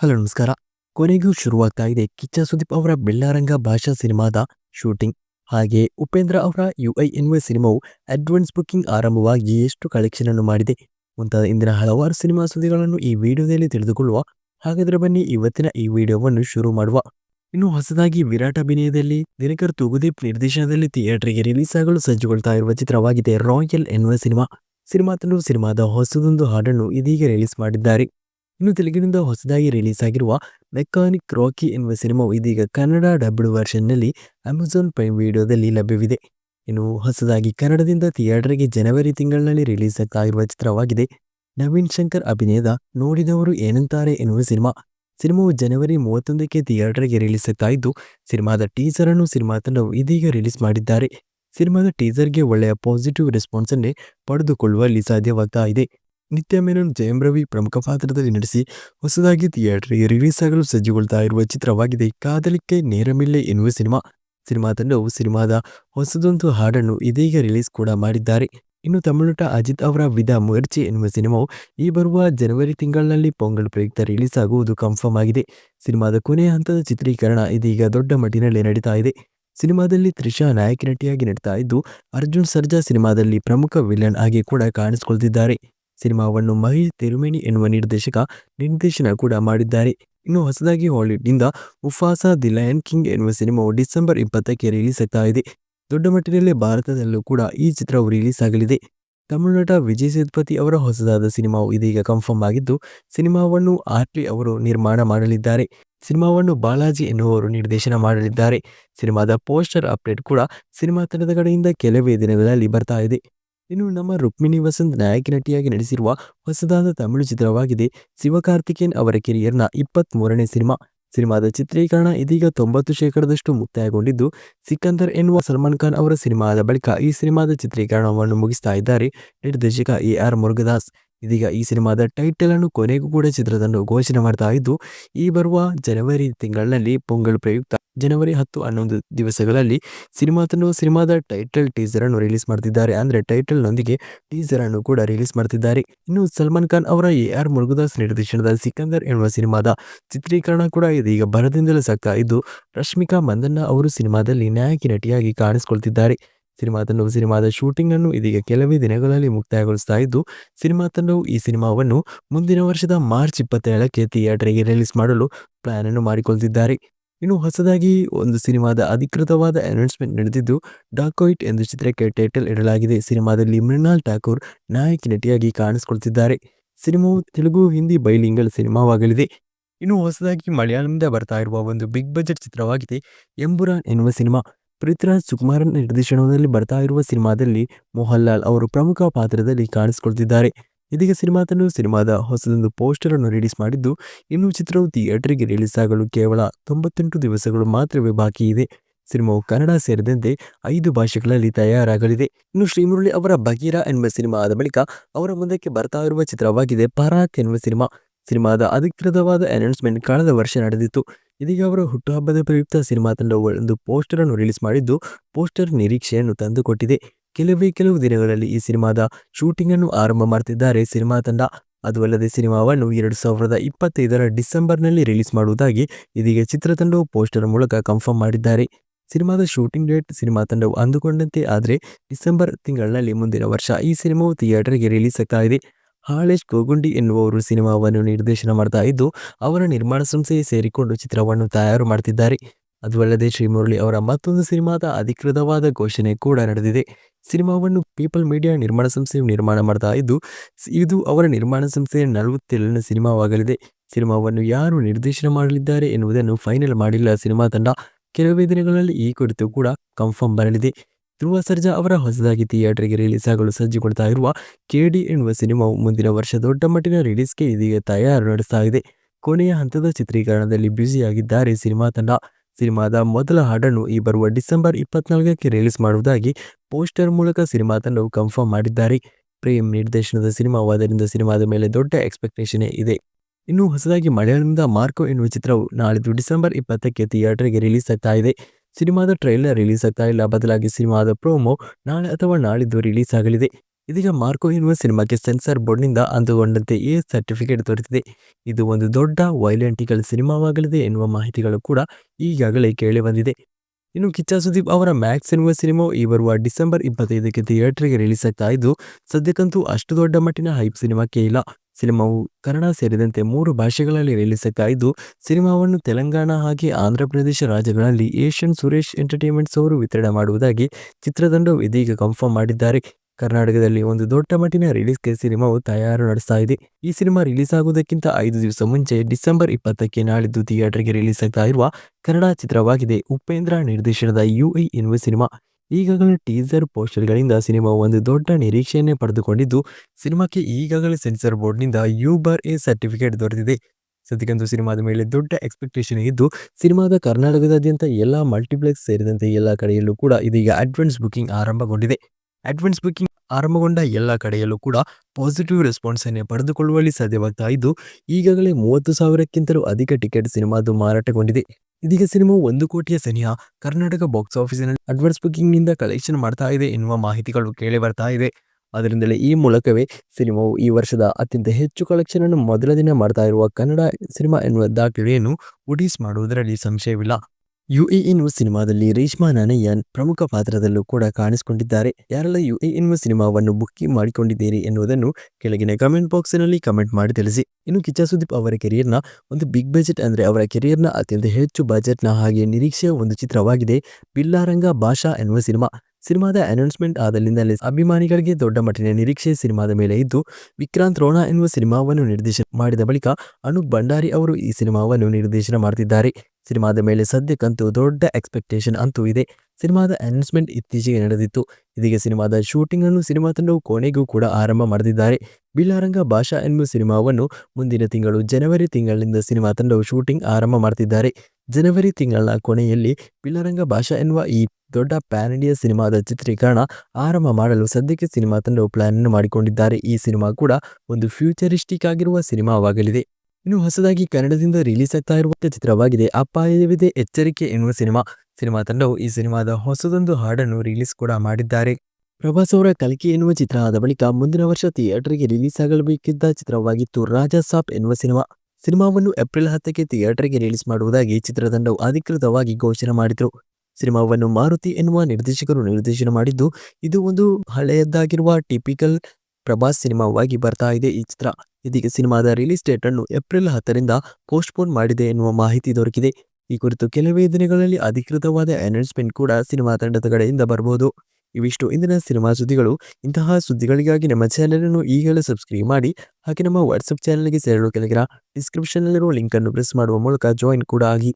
Hello, ನಮಸ್ಕಾರ. ಕೊನೆಗೂ ಶುರುವಾಗ್ತಾ ಇದೆ ಕಿಚ್ಚ ಸುದೀಪ್ ಅವರ ಬೆಳ್ಳಾರಂಗ ಭಾಷಾ ಸಿನಿಮಾದ ಶೂಟಿಂಗ್. ಹಾಗೆ ಉಪೇಂದ್ರ ಅವರ ಯು ಐ ಎನ್ನುವ ಸಿನಿಮಾವು ಅಡ್ವಾನ್ಸ್ ಬುಕ್ಕಿಂಗ್ ಆರಂಭವಾಗಿ ಎಷ್ಟು ಕಲೆಕ್ಷನ್ ಅನ್ನು ಮಾಡಿದೆ. ಮುಂತಾದ ಇಂದಿನ ಹಲವಾರು ಸಿನಿಮಾ ಸುದ್ದಿಗಳನ್ನು ಈ ವಿಡಿಯೋದಲ್ಲಿ ತಿಳಿದುಕೊಳ್ಳುವ ಹಾಗಾದರೆ ಬನ್ನಿ ಇವತ್ತಿನ ಈ ವಿಡಿಯೋವನ್ನು ಶುರು ಮಾಡುವ. ಇನ್ನು ಹೊಸದಾಗಿ ವಿರಾಟ್ ಅಭಿನಯದಲ್ಲಿ ದಿನಕರ್ ತುಗುದೀಪ್ ನಿರ್ದೇಶನದಲ್ಲಿ ಥಿಯೇಟರ್ಗೆ ರಿಲೀಸ್ ಆಗಲು ಸಜ್ಜುಗೊಳ್ತಾ ಇರುವ ಚಿತ್ರವಾಗಿದೆ ರಾಯಲ್ ಎನ್ನುವ ಸಿನಿಮಾ. ಸಿನಿಮಾ ತಂಡವು ಸಿನಿಮಾದ ಹೊಸದೊಂದು ಹಾಡನ್ನು ಇದೀಗ ರಿಲೀಸ್ ಮಾಡಿದ್ದಾರೆ. ಇನ್ನು ತೆಲುಗಿನಿಂದ ಹೊಸದಾಗಿ ರಿಲೀಸ್ ಆಗಿರುವ ಮೆಕ್ಯಾನಿಕ್ ರಾಕಿ ಎನ್ನುವ ಸಿನಿಮಾವು ಇದೀಗ ಕನ್ನಡ ಡಬ್ಡ್ ವರ್ಷನ್ನಲ್ಲಿ ಅಮೆಜಾನ್ ಪ್ರೈಮ್ ವಿಡಿಯೋದಲ್ಲಿ ಲಭ್ಯವಿದೆ. ಇನ್ನು ಹೊಸದಾಗಿ ಕನ್ನಡದಿಂದ ಥಿಯೇಟರ್ಗೆ ಜನವರಿ ತಿಂಗಳಿನಲ್ಲಿ ರಿಲೀಸ್ ಆಗ್ತಾ ಚಿತ್ರವಾಗಿದೆ. ನವೀನ್ ಶಂಕರ್ ಅಭಿನಯದ ನೋಡಿದವರು ಏನಂತಾರೆ ಎನ್ನುವ ಸಿನಿಮಾ. ಸಿನಿಮಾವು ಜನವರಿ ಮೂವತ್ತೊಂದಕ್ಕೆ ಥಿಯೇಟರ್ಗೆ ರಿಲೀಸ್ ಆಗ್ತಾ ಇದ್ದು ಸಿನಿಮಾದ ಟೀಸರ್ ಅನ್ನು ಸಿನಿಮಾ ತಂಡವು ಇದೀಗ ರಿಲೀಸ್ ಮಾಡಿದ್ದಾರೆ. ಸಿನಿಮಾದ ಟೀಸರ್ಗೆ ಒಳ್ಳೆಯ ಪಾಸಿಟಿವ್ ರೆಸ್ಪಾನ್ಸನ್ನೇ ಪಡೆದುಕೊಳ್ಳುವಲ್ಲಿ ಸಾಧ್ಯವಾಗ್ತಾ ಇದೆ. ನಿತ್ಯ ಮೆನನ್ ಜಯಂ ರವಿ ಪ್ರಮುಖ ಪಾತ್ರದಲ್ಲಿ ನಟಿಸಿ ಹೊಸದಾಗಿ ಥಿಯೇಟರ್ಗೆ ರಿಲೀಸ್ ಆಗಲು ಸಜ್ಜುಗೊಳ್ತಾ ಇರುವ ಚಿತ್ರವಾಗಿದೆ. ಕಾದಲಿಕ್ಕೆ ನೇರಮಿಲ್ಲೆ ಎನ್ನುವ ಸಿನಿಮಾ ಸಿನಿಮಾ ತಂಡವು ಸಿನಿಮಾದ ಹೊಸದೊಂದು ಹಾಡನ್ನು ಇದೀಗ ರಿಲೀಸ್ ಕೂಡ ಮಾಡಿದ್ದಾರೆ. ಇನ್ನು ತಮಿಳುಟ ಅಜಿತ್ ಅವರ ವಿಧ ಮುಯರ್ಚಿ ಎನ್ನುವ ಸಿನಿಮಾವು ಈ ಬರುವ ಜನವರಿ ತಿಂಗಳಿನಲ್ಲಿ ಪೊಂಗಲ್ ಪ್ರಯುಕ್ತ ರಿಲೀಸ್ ಆಗುವುದು ಕನ್ಫರ್ಮ್ ಆಗಿದೆ. ಸಿನಿಮಾದ ಕೊನೆಯ ಹಂತದ ಚಿತ್ರೀಕರಣ ಇದೀಗ ದೊಡ್ಡ ಮಟ್ಟಿನಲ್ಲಿ ನಡೀತಾ ಇದೆ. ಸಿನಿಮಾದಲ್ಲಿ ತ್ರಿಷಾ ನಾಯಕಿ ನಟಿಯಾಗಿ ನಡೀತಾ ಇದ್ದು, ಅರ್ಜುನ್ ಸರ್ಜಾ ಸಿನಿಮಾದಲ್ಲಿ ಪ್ರಮುಖ ವಿಲನ್ ಆಗಿ ಕೂಡ ಕಾಣಿಸಿಕೊಳ್ತಿದ್ದಾರೆ. ಸಿನಿಮಾವನ್ನು ಮಹೇಶ್ ತಿರುಮೇನಿ ಎನ್ನುವ ನಿರ್ದೇಶಕ, ನಿರ್ದೇಶನ ಕೂಡ ಮಾಡಿದ್ದಾರೆ. ಇನ್ನು ಹೊಸದಾಗಿ ಹಾಲಿವುಡ್ನಿಂದ ಉಫಾಸಾ ದಿ ಲಯನ್ ಕಿಂಗ್ ಎನ್ನುವ ಸಿನಿಮಾವು ಡಿಸೆಂಬರ್ ಇಪ್ಪತ್ತಕ್ಕೆ ರಿಲೀಸ್ ಆಗ್ತಾ ಇದೆ. ದೊಡ್ಡ ಮಟ್ಟದಲ್ಲಿ ಭಾರತದಲ್ಲೂ ಕೂಡ ಈ ಚಿತ್ರವು ರಿಲೀಸ್ ಆಗಲಿದೆ. ತಮಿಳುನಾಟ ವಿಜಯ್ ಸೇತುಪತಿ ಅವರ ಹೊಸದಾದ ಸಿನಿಮಾವು ಇದೀಗ ಕನ್ಫರ್ಮ್ ಆಗಿದ್ದು, ಸಿನಿಮಾವನ್ನು ಆರ್ಟಿ ಅವರು ನಿರ್ಮಾಣ ಮಾಡಲಿದ್ದಾರೆ. ಸಿನಿಮಾವನ್ನು ಬಾಲಾಜಿ ಎನ್ನುವವರು ನಿರ್ದೇಶನ ಮಾಡಲಿದ್ದಾರೆ. ಸಿನಿಮಾದ ಪೋಸ್ಟರ್ ಅಪ್ಡೇಟ್ ಕೂಡ ಸಿನಿಮಾ ತಂಡದ ಕಡೆಯಿಂದ ಕೆಲವೇ ದಿನಗಳಲ್ಲಿ ಬರ್ತಾ ಇದೆ. ಇನ್ನು ನಮ್ಮ ರುಕ್ಮಿಣಿ ವಸಂತ್ ನಾಯಕ ನಟಿಯಾಗಿ ನಟಿಸಿರುವ ಹೊಸದಾದ ತಮಿಳು ಚಿತ್ರವಾಗಿದೆ. ಶಿವಕಾರ್ತಿಕೇಯನ್ ಅವರ ಕೆರಿಯರ್ನ ಇಪ್ಪತ್ತ್ ಮೂರನೇ ಸಿನಿಮಾ. ಸಿನಿಮಾದ ಚಿತ್ರೀಕರಣ ಇದೀಗ ತೊಂಬತ್ತು ಶೇಕಡದಷ್ಟು ಮುಕ್ತಾಯಗೊಂಡಿದ್ದು, ಸಿಕಂದರ್ ಎನ್ನುವ ಸಲ್ಮಾನ್ ಖಾನ್ ಅವರ ಸಿನಿಮಾದ ಬಳಿಕ ಈ ಸಿನಿಮಾದ ಚಿತ್ರೀಕರಣವನ್ನು ಮುಗಿಸ್ತಾ ಇದ್ದಾರೆ. ನಿರ್ದೇಶಕ ಎ ಆರ್ ಮುರುಗದಾಸ್ ಇದೀಗ ಈ ಸಿನಿಮಾದ ಟೈಟಲ್ ಅನ್ನು ಕೊನೆಗೂ ಕೂಡ ಚಿತ್ರದನ್ನು ಘೋಷಣೆ ಮಾಡ್ತಾ ಇದ್ದು, ಈ ಬರುವ ಜನವರಿ ತಿಂಗಳಲ್ಲಿ ಪೊಂಗಲ್ ಪ್ರಯುಕ್ತ ಜನವರಿ ಹತ್ತು ಹನ್ನೊಂದು ದಿವಸಗಳಲ್ಲಿ ಸಿನಿಮಾ ತನ್ನು ಸಿನಿಮಾದ ಟೈಟಲ್ ಟೀಸರ್ ಅನ್ನು ರಿಲೀಸ್ ಮಾಡ್ತಿದ್ದಾರೆ. ಅಂದ್ರೆ ಟೈಟಲ್ ನೊಂದಿಗೆ ಟೀಸರ್ ಅನ್ನು ಕೂಡ ರಿಲೀಸ್ ಮಾಡ್ತಿದ್ದಾರೆ. ಇನ್ನು ಸಲ್ಮಾನ್ ಖಾನ್ ಅವರ ಎ ಆರ್ ಮುರುಗದಾಸ್ ನಿರ್ದೇಶನದ ಸಿಕಂದರ್ ಎನ್ನುವ ಸಿನಿಮಾದ ಚಿತ್ರೀಕರಣ ಕೂಡ ಇದೀಗ ಭರದಿಂದಲೇ ಸಾಕ್ತಾ ಇದ್ದು, ರಶ್ಮಿಕಾ ಮಂದಣ್ಣ ಅವರು ಸಿನಿಮಾದಲ್ಲಿ ನಾಯಕಿ ನಟಿಯಾಗಿ ಕಾಣಿಸಿಕೊಳ್ತಿದ್ದಾರೆ. ಸಿನಿಮಾ ತಂಡವು ಸಿನಿಮಾದ ಶೂಟಿಂಗ್ ಅನ್ನು ಇದೀಗ ಕೆಲವೇ ದಿನಗಳಲ್ಲಿ ಮುಕ್ತಾಯಗೊಳಿಸ್ತಾ ಇದ್ದು ಸಿನಿಮಾ ತಂಡವು ಈ ಸಿನಿಮಾವನ್ನು ಮುಂದಿನ ವರ್ಷದ ಮಾರ್ಚ್ ಇಪ್ಪತ್ತೇಳಕ್ಕೆ ಥಿಯೇಟರ್ಗೆ ರಿಲೀಸ್ ಮಾಡಲು ಪ್ಲಾನ್ ಅನ್ನು ಮಾಡಿಕೊಳ್ತಿದ್ದಾರೆ. ಇನ್ನು ಹೊಸದಾಗಿ ಒಂದು ಸಿನಿಮಾದ ಅಧಿಕೃತವಾದ ಅನೌನ್ಸ್ಮೆಂಟ್ ನಡೆದಿದ್ದು ಡಾಕೋಯಿಟ್ ಎಂದು ಚಿತ್ರಕ್ಕೆ ಟೈಟಲ್ ಇಡಲಾಗಿದೆ. ಸಿನಿಮಾದಲ್ಲಿ ಮೃಣಾಲ್ ಠಾಕೂರ್ ನಾಯಕಿ ನಟಿಯಾಗಿ ಕಾಣಿಸಿಕೊಳ್ತಿದ್ದಾರೆ. ಸಿನಿಮಾವು ತೆಲುಗು, ಹಿಂದಿ, ಬೈಲಿಂಗಲ್ ಸಿನಿಮಾವಾಗಲಿದೆ. ಇನ್ನು ಹೊಸದಾಗಿ ಮಲಯಾಳಂದ ಬರ್ತಾ ಇರುವ ಒಂದು ಬಿಗ್ ಬಜೆಟ್ ಚಿತ್ರವಾಗಿದೆ, ಎಂಬುರಾನ್ ಎನ್ನುವ ಸಿನಿಮಾ. ಪೃಥ್ವಿರಾಜ್ ಸುಕುಮಾರನ್ ನಿರ್ದೇಶನದಲ್ಲಿ ಬರ್ತಾ ಇರುವ ಸಿನಿಮಾದಲ್ಲಿ ಮೋಹನ್ಲಾಲ್ ಅವರು ಪ್ರಮುಖ ಪಾತ್ರದಲ್ಲಿ ಕಾಣಿಸಿಕೊಳ್ತಿದ್ದಾರೆ. ಇದೀಗ ಸಿನಿಮಾ ಸಿನಿಮಾದ ಹೊಸದೊಂದು ಪೋಸ್ಟರ್ ಅನ್ನು ರಿಲೀಸ್ ಮಾಡಿದ್ದು, ಇನ್ನು ಚಿತ್ರವು ಥಿಯೇಟರ್ಗೆ ರಿಲೀಸ್ ಆಗಲು ಕೇವಲ ತೊಂಬತ್ತೆಂಟು ದಿವಸಗಳು ಮಾತ್ರವೇ ಬಾಕಿ ಇದೆ. ಸಿನಿಮಾವು ಕನ್ನಡ ಸೇರಿದಂತೆ ಐದು ಭಾಷೆಗಳಲ್ಲಿ ತಯಾರಾಗಲಿದೆ. ಇನ್ನು ಶ್ರೀಮುರಳಿ ಅವರ ಬಗೀರಾ ಎನ್ನುವ ಸಿನಿಮಾ ಆದ ಬಳಿಕ ಅವರ ಮುಂದಕ್ಕೆ ಬರ್ತಾ ಇರುವ ಚಿತ್ರವಾಗಿದೆ ಪರಾಕ್ ಎನ್ನುವ ಸಿನಿಮಾ. ಸಿನಿಮಾದ ಅಧಿಕೃತವಾದ ಅನೌನ್ಸ್ಮೆಂಟ್ ಕಳೆದ ವರ್ಷ ನಡೆದಿತ್ತು. ಇದೀಗ ಅವರು ಹುಟ್ಟುಹಬ್ಬದ ಪ್ರಯುಕ್ತ ಸಿನಿಮಾ ತಂಡ ಒಂದು ಪೋಸ್ಟರ್ ಅನ್ನು ರಿಲೀಸ್ ಮಾಡಿದ್ದು, ಪೋಸ್ಟರ್ ನಿರೀಕ್ಷೆಯನ್ನು ತಂದುಕೊಟ್ಟಿದೆ. ಕೆಲವೇ ಕೆಲವು ದಿನಗಳಲ್ಲಿ ಈ ಸಿನಿಮಾದ ಶೂಟಿಂಗ್ ಅನ್ನು ಆರಂಭ ಮಾಡ್ತಿದ್ದಾರೆ ಸಿನಿಮಾ ತಂಡ. ಅದು ಅಲ್ಲದೆ ಸಿನಿಮಾವನ್ನು ಎರಡು ಸಾವಿರದ ಇಪ್ಪತ್ತೈದರ ಡಿಸೆಂಬರ್ನಲ್ಲಿ ರಿಲೀಸ್ ಮಾಡುವುದಾಗಿ ಇದೀಗ ಚಿತ್ರತಂಡವು ಪೋಸ್ಟರ್ ಮೂಲಕ ಕನ್ಫರ್ಮ್ ಮಾಡಿದ್ದಾರೆ. ಸಿನಿಮಾದ ಶೂಟಿಂಗ್ ಡೇಟ್ ಸಿನಿಮಾ ತಂಡವು ಅಂದುಕೊಂಡಂತೆ, ಆದರೆ ಡಿಸೆಂಬರ್ ತಿಂಗಳಿನಲ್ಲಿ ಮುಂದಿನ ವರ್ಷ ಈ ಸಿನಿಮಾವು ಥಿಯೇಟರ್ಗೆ ರಿಲೀಸ್ ಆಗ್ತಾ ಇದೆ. ಹಾಳೇಶ್ ಗೋಗುಂಡಿ ಎನ್ನುವವರು ಸಿನಿಮಾವನ್ನು ನಿರ್ದೇಶನ ಮಾಡ್ತಾ ಇದ್ದು, ಅವರ ನಿರ್ಮಾಣ ಸಂಸ್ಥೆ ಸೇರಿಕೊಂಡು ಚಿತ್ರವನ್ನು ತಯಾರು ಮಾಡ್ತಿದ್ದಾರೆ. ಅದು ಅಲ್ಲದೆ ಶ್ರೀಮುರಳಿ ಅವರ ಮತ್ತೊಂದು ಸಿನಿಮಾದ ಅಧಿಕೃತವಾದ ಘೋಷಣೆ ಕೂಡ ನಡೆದಿದೆ. ಸಿನಿಮಾವನ್ನು ಪೀಪಲ್ ಮೀಡಿಯಾ ನಿರ್ಮಾಣ ಸಂಸ್ಥೆಯು ನಿರ್ಮಾಣ ಮಾಡ್ತಾ ಇದ್ದು, ಇದು ಅವರ ನಿರ್ಮಾಣ ಸಂಸ್ಥೆಯ ನಲವತ್ತೇಳನೇ ಸಿನಿಮಾವಾಗಲಿದೆ. ಸಿನಿಮಾವನ್ನು ಯಾರು ನಿರ್ದೇಶನ ಮಾಡಲಿದ್ದಾರೆ ಎನ್ನುವುದನ್ನು ಫೈನಲ್ ಮಾಡಿಲ್ಲ ಸಿನಿಮಾ ತಂಡ. ಕೆಲವೇ ದಿನಗಳಲ್ಲಿ ಈ ಕುರಿತು ಕೂಡ ಕನ್ಫರ್ಮ್ ಬರಲಿದೆ. ಧ್ರುವ ಸರ್ಜಾ ಅವರ ಹೊಸದಾಗಿ ಥಿಯೇಟರ್ಗೆ ರಿಲೀಸ್ ಆಗಲು ಸಜ್ಜುಗೊಳ್ತಾ ಇರುವ ಕೆಡಿ ಎನ್ನುವ ಸಿನಿಮಾವು ಮುಂದಿನ ವರ್ಷ ದೊಡ್ಡ ಮಟ್ಟಿನ ರಿಲೀಸ್ಗೆ ಇದೀಗ ತಯಾರು ನಡೆಸ್ತಾ ಇದೆ. ಕೊನೆಯ ಹಂತದ ಚಿತ್ರೀಕರಣದಲ್ಲಿ ಬ್ಯುಸಿಯಾಗಿದ್ದಾರೆ ಸಿನಿಮಾ ತಂಡ. ಸಿನಿಮಾದ ಮೊದಲ ಹಾಡನ್ನು ಈ ಬರುವ ಡಿಸೆಂಬರ್ ಇಪ್ಪತ್ನಾಲ್ಕಕ್ಕೆ ರಿಲೀಸ್ ಮಾಡುವುದಾಗಿ ಪೋಸ್ಟರ್ ಮೂಲಕ ಸಿನಿಮಾ ತಂಡವು ಕನ್ಫರ್ಮ್ ಮಾಡಿದ್ದಾರೆ. ಪ್ರೇಮ್ ನಿರ್ದೇಶನದ ಸಿನಿಮಾವಾದ್ದರಿಂದ ಸಿನಿಮಾದ ಮೇಲೆ ದೊಡ್ಡ ಎಕ್ಸ್ಪೆಕ್ಟೇಷನ್ ಇದೆ. ಇನ್ನು ಹೊಸದಾಗಿ ಮಲಯಾಳಂದ ಮಾರ್ಕೋ ಎನ್ನುವ ಚಿತ್ರವು ನಾಳಿದ್ದು ಡಿಸೆಂಬರ್ ಇಪ್ಪತ್ತಕ್ಕೆ ಥಿಯೇಟರ್ಗೆ ರಿಲೀಸ್ ಆಗ್ತಾ ಇದೆ. ಸಿನಿಮಾದ ಟ್ರೈಲರ್ ರಿಲೀಸ್ ಆಗ್ತಾ ಇಲ್ಲ, ಬದಲಾಗಿ ಸಿನಿಮಾದ ಪ್ರೋಮೋ ನಾಳೆ ಅಥವಾ ನಾಳಿದ್ದು ರಿಲೀಸ್ ಆಗಲಿದೆ ಇದೀಗ ಮಾರ್ಕೋ ಎನ್ನುವ ಸಿನಿಮಾಕ್ಕೆ ಸೆನ್ಸಾರ್ ಬೋರ್ಡ್ನಿಂದ ಅಂದುಕೊಂಡಂತೆ ಎ ಸರ್ಟಿಫಿಕೇಟ್ ದೊರೆತಿದೆ. ಇದು ಒಂದು ದೊಡ್ಡ ವೈಲೆಂಟಿಕಲ್ ಸಿನಿಮಾವಾಗಲಿದೆ ಎನ್ನುವ ಮಾಹಿತಿಗಳು ಕೂಡ ಈಗಾಗಲೇ ಕೇಳಿ ಬಂದಿದೆ. ಇನ್ನು ಕಿಚ್ಚ ಸುದೀಪ್ ಅವರ ಮ್ಯಾಕ್ಸ್ ಎನ್ನುವ ಸಿನಿಮಾವು ಈ ಬರುವ ಡಿಸೆಂಬರ್ ಇಪ್ಪತ್ತೈದಕ್ಕೆ ಥಿಯೇಟರ್ಗೆ ರಿಲೀಸ್ ಆಗ್ತಾ ಇದ್ದು, ಸದ್ಯಕ್ಕಂತೂ ಅಷ್ಟು ದೊಡ್ಡ ಮಟ್ಟಿನ ಹೈಪ್ ಸಿನಿಮಾಕ್ಕೆ ಇಲ್ಲ. ಸಿನಿಮಾವು ಕನ್ನಡ ಸೇರಿದಂತೆ ಮೂರು ಭಾಷೆಗಳಲ್ಲಿ ರಿಲೀಸ್ ಆಗ್ತಾ ಇದ್ದು ಸಿನಿಮಾವನ್ನು ತೆಲಂಗಾಣ ಹಾಗೆ ಆಂಧ್ರ ಪ್ರದೇಶ ರಾಜ್ಯಗಳಲ್ಲಿ ಏಷ್ಯನ್ ಸುರೇಶ್ ಎಂಟರ್ಟೈನ್ಮೆಂಟ್ಸ್ ಅವರು ವಿತರಣೆ ಮಾಡುವುದಾಗಿ ಚಿತ್ರತಂಡವು ಇದೀಗ ಕನ್ಫರ್ಮ್ ಮಾಡಿದ್ದಾರೆ. ಕರ್ನಾಟಕದಲ್ಲಿ ಒಂದು ದೊಡ್ಡ ಮಟ್ಟಿನ ರಿಲೀಸ್ಗೆ ಸಿನಿಮಾವು ತಯಾರು ನಡೆಸ್ತಾ ಇದೆ. ಈ ಸಿನಿಮಾ ರಿಲೀಸ್ ಆಗುವುದಕ್ಕಿಂತ ಐದು ದಿವಸ ಮುಂಚೆ ಡಿಸೆಂಬರ್ ಇಪ್ಪತ್ತಕ್ಕೆ ನಾಳಿದ್ದು ಥಿಯೇಟರ್ಗೆ ರಿಲೀಸ್ ಆಗ್ತಾ ಇರುವ ಕನ್ನಡ ಚಿತ್ರವಾಗಿದೆ. ಉಪೇಂದ್ರ ನಿರ್ದೇಶನದ ಯು ಐ ಎನ್ನುವ ಸಿನಿಮಾ. ಈಗಾಗಲೇ ಟೀಸರ್ ಪೋಸ್ಟರ್ಗಳಿಂದ ಸಿನಿಮಾ ಒಂದು ದೊಡ್ಡ ನಿರೀಕ್ಷೆಯನ್ನೇ ಪಡೆದುಕೊಂಡಿದ್ದು, ಸಿನಿಮಾಕ್ಕೆ ಈಗಾಗಲೇ censor ಬೋರ್ಡ್ನಿಂದ U bar bar A certificate ದೊರೆತಿದೆ. ಸದ್ಯಕ್ಕಂತೂ ಸಿನಿಮಾದ ಮೇಲೆ ದೊಡ್ಡ ಎಕ್ಸ್ಪೆಕ್ಟೇಷನ್ ಇದ್ದು, ಸಿನಿಮಾದ ಕರ್ನಾಟಕದಾದ್ಯಂತ ಎಲ್ಲ ಮಲ್ಟಿಪ್ಲೆಕ್ಸ್ ಸೇರಿದಂತೆ ಎಲ್ಲ ಕಡೆಯಲ್ಲೂ ಕೂಡ ಇದೀಗ ಅಡ್ವಾನ್ಸ್ ಬುಕಿಂಗ್ ಆರಂಭಗೊಂಡಿದೆ. ಅಡ್ವಾನ್ಸ್ ಬುಕಿಂಗ್ ಆರಂಭಗೊಂಡ ಎಲ್ಲ ಕಡೆಯಲ್ಲೂ ಕೂಡ ಪಾಸಿಟಿವ್ ರೆಸ್ಪಾನ್ಸ್ ಅನ್ನೇ ಪಡೆದುಕೊಳ್ಳುವಲ್ಲಿ ಸಾಧ್ಯವಾಗ್ತಾ ಇದ್ದು, ಈಗಾಗಲೇ ಮೂವತ್ತು ಸಾವಿರಕ್ಕಿಂತಲೂ ಅಧಿಕ ಟಿಕೆಟ್ ಸಿನಿಮಾದು ಮಾರಾಟಗೊಂಡಿದೆ. ಇದೀಗ ಸಿನಿಮಾ ಒಂದು ಕೋಟಿಯ ಸನಿಹ ಕರ್ನಾಟಕ ಬಾಕ್ಸ್ ಆಫೀಸಿನಲ್ಲಿ ಅಡ್ವಾನ್ಸ್ ಬುಕ್ಕಿಂಗ್ನಿಂದ ಕಲೆಕ್ಷನ್ ಮಾಡ್ತಾ ಇದೆ ಎನ್ನುವ ಮಾಹಿತಿಗಳು ಕೇಳಿ ಬರ್ತಾ ಇದೆ. ಅದರಿಂದಲೇ ಈ ಮೂಲಕವೇ ಸಿನಿಮಾವು ಈ ವರ್ಷದ ಅತ್ಯಂತ ಹೆಚ್ಚು ಕಲೆಕ್ಷನ್ ಅನ್ನು ಮೊದಲ ದಿನ ಮಾಡ್ತಾ ಇರುವ ಕನ್ನಡ ಸಿನಿಮಾ ಎನ್ನುವ ದಾಖಲೆಯನ್ನು ಉಡೀಸ್ ಮಾಡುವುದರಲ್ಲಿ ಸಂಶಯವಿಲ್ಲ. ಯು ಎ ಎನ್ನುವ ಸಿನಿಮಾದಲ್ಲಿ ರೇಷ್ಮಾ ನಾನಯ್ಯನ್ ಪ್ರಮುಖ ಪಾತ್ರದಲ್ಲೂ ಕೂಡ ಕಾಣಿಸಿಕೊಂಡಿದ್ದಾರೆ. ಯಾರೆಲ್ಲ ಯು ಎ ಎನ್ನುವ ಸಿನಿಮಾವನ್ನು ಬುಕ್ಕಿಂಗ್ ಮಾಡಿಕೊಂಡಿದ್ದೀರಿ ಎನ್ನುವುದನ್ನು ಕೆಳಗಿನ ಕಮೆಂಟ್ ಬಾಕ್ಸ್ನಲ್ಲಿ ಕಮೆಂಟ್ ಮಾಡಿ ತಿಳಿಸಿ. ಇನ್ನು ಕಿಚ್ಚ ಸುದೀಪ್ ಅವರ ಕೆರಿಯರ್ನ ಒಂದು ಬಿಗ್ ಬಜೆಟ್ ಅಂದರೆ ಅವರ ಕೆರಿಯರ್ನ ಅತ್ಯಂತ ಹೆಚ್ಚು ಬಜೆಟ್ನ ಹಾಗೆ ನಿರೀಕ್ಷೆಯ ಒಂದು ಚಿತ್ರವಾಗಿದೆ. ಬಿಲ್ಲಾರಂಗ ಭಾಷಾ ಎನ್ನುವ ಸಿನಿಮಾ. ಸಿನಿಮಾದ ಅನೌನ್ಸ್ಮೆಂಟ್ ಆದಲ್ಲಿಂದಲೇ ಅಭಿಮಾನಿಗಳಿಗೆ ದೊಡ್ಡ ಮಟ್ಟಿನ ನಿರೀಕ್ಷೆ ಸಿನಿಮಾದ ಮೇಲೆ ಇದ್ದು, ವಿಕ್ರಾಂತ್ ರೋಣ ಎನ್ನುವ ಸಿನಿಮಾವನ್ನು ನಿರ್ದೇಶನ ಮಾಡಿದ ಬಳಿಕ ಅನೂಪ್ ಭಂಡಾರಿ ಅವರು ಈ ಸಿನಿಮಾವನ್ನು ನಿರ್ದೇಶನ ಮಾಡುತ್ತಿದ್ದಾರೆ ಸಿನಿಮಾದ ಮೇಲೆ ಸದ್ಯಕ್ಕಂತೂ ದೊಡ್ಡ ಎಕ್ಸ್ಪೆಕ್ಟೇಷನ್ ಅಂತೂ ಇದೆ. ಸಿನಿಮಾದ ಅನೌನ್ಸ್ಮೆಂಟ್ ಇತ್ತೀಚೆಗೆ ನಡೆದಿತ್ತು. ಇದೀಗ ಸಿನಿಮಾದ ಶೂಟಿಂಗ್ ಅನ್ನು ಸಿನಿಮಾ ತಂಡವು ಕೊನೆಗೂ ಕೂಡ ಆರಂಭ ಮಾಡಿದ್ದಾರೆ ಬಿಲ್ಲಾರಂಗ ಭಾಷಾ ಎನ್ನುವ ಸಿನಿಮಾವನ್ನು ಮುಂದಿನ ತಿಂಗಳು ಜನವರಿ ತಿಂಗಳಿನಿಂದ ಸಿನಿಮಾ ತಂಡವು ಶೂಟಿಂಗ್ ಆರಂಭ ಮಾಡ್ತಿದ್ದಾರೆ. ಜನವರಿ ತಿಂಗಳ ಕೊನೆಯಲ್ಲಿ ಬಿಲ್ಲರಂಗ ಭಾಷಾ ಎನ್ನುವ ಈ ದೊಡ್ಡ ಪ್ಯಾನ್ ಇಂಡಿಯಾ ಸಿನಿಮಾದ ಚಿತ್ರೀಕರಣ ಆರಂಭ ಮಾಡಲು ಸದ್ಯಕ್ಕೆ ಸಿನಿಮಾ ತಂಡವು ಪ್ಲಾನ್ ಅನ್ನು ಮಾಡಿಕೊಂಡಿದ್ದಾರೆ. ಈ ಸಿನಿಮಾ ಕೂಡ ಒಂದು ಫ್ಯೂಚರಿಸ್ಟಿಕ್ ಆಗಿರುವ ಸಿನಿಮಾವಾಗಲಿದೆ. ಇನ್ನು ಹೊಸದಾಗಿ ಕನ್ನಡದಿಂದ ರಿಲೀಸ್ ಆಗ್ತಾ ಇರುವ ಚಿತ್ರವಾಗಿದೆ. ಅಪಾಯವಿದೆ ಎಚ್ಚರಿಕೆ ಎನ್ನುವ ಸಿನಿಮಾ. ಸಿನಿಮಾ ತಂಡವು ಈ ಸಿನಿಮಾದ ಹೊಸದೊಂದು ಹಾಡನ್ನು ರಿಲೀಸ್ ಕೂಡ ಮಾಡಿದ್ದಾರೆ. ಪ್ರಭಾಸ್ ಅವರ ಕಲಿಕೆ ಎನ್ನುವ ಚಿತ್ರ ಆದ ಬಳಿಕ ಮುಂದಿನ ವರ್ಷ ಥಿಯೇಟರ್ಗೆ ರಿಲೀಸ್ ಆಗಲಬೇಕಿದ್ದ ಚಿತ್ರವಾಗಿತ್ತು ರಾಜಾ ಸಾಬ್ ಎನ್ನುವ ಸಿನಿಮಾ. ಸಿನಿಮಾವನ್ನು ಏಪ್ರಿಲ್ ಹತ್ತಕ್ಕೆ ಥಿಯೇಟರ್ಗೆ ರಿಲೀಸ್ ಮಾಡುವುದಾಗಿ ಚಿತ್ರತಂಡವು ಅಧಿಕೃತವಾಗಿ ಘೋಷಣೆ ಮಾಡಿದರು. ಸಿನಿಮಾವನ್ನು ಮಾರುತಿ ಎನ್ನುವ ನಿರ್ದೇಶಕರು ನಿರ್ದೇಶನ ಮಾಡಿದ್ದು, ಇದು ಒಂದು ಹಳೆಯದ್ದಾಗಿರುವ ಟಿಪಿಕಲ್ ಪ್ರಭಾಸ್ ಸಿನಿಮಾವಾಗಿ ಬರ್ತಾ ಇದೆ. ಈ ಚಿತ್ರ ಇದೀಗ ಸಿನಿಮಾದ ರಿಲೀಸ್ ಡೇಟ್ ಅನ್ನು ಏಪ್ರಿಲ್ ಹತ್ತರಿಂದ ಪೋಸ್ಟ್ಪೋನ್ ಮಾಡಿದೆ ಎನ್ನುವ ಮಾಹಿತಿ ದೊರಕಿದೆ. ಈ ಕುರಿತು ಕೆಲವೇ ದಿನಗಳಲ್ಲಿ ಅಧಿಕೃತವಾದ ಅನೌನ್ಸ್ಮೆಂಟ್ ಕೂಡ ಸಿನಿಮಾ ತಂಡದ ಕಡೆಯಿಂದ ಬರಬಹುದು. ಇವಿಷ್ಟು ಇಂದಿನ ಸಿನಿಮಾ ಸುದ್ದಿಗಳು. ಇಂತಹ ಸುದ್ದಿಗಳಿಗಾಗಿ ನಮ್ಮ ಚಾನೆಲ್ ಅನ್ನು ಈಗಲೇ ಸಬ್ಸ್ಕ್ರೈಬ್ ಮಾಡಿ, ಹಾಗೆ ನಮ್ಮ ವಾಟ್ಸಪ್ ಚಾನೆಲ್ಗೆ ಸೇರಲು ಡಿಸ್ಕ್ರಿಪ್ಷನ್ನಲ್ಲಿರುವ ಲಿಂಕ್ ಅನ್ನು ಪ್ರೆಸ್ ಮಾಡುವ ಮೂಲಕ ಜಾಯಿನ್ ಕೂಡ ಆಗಿ.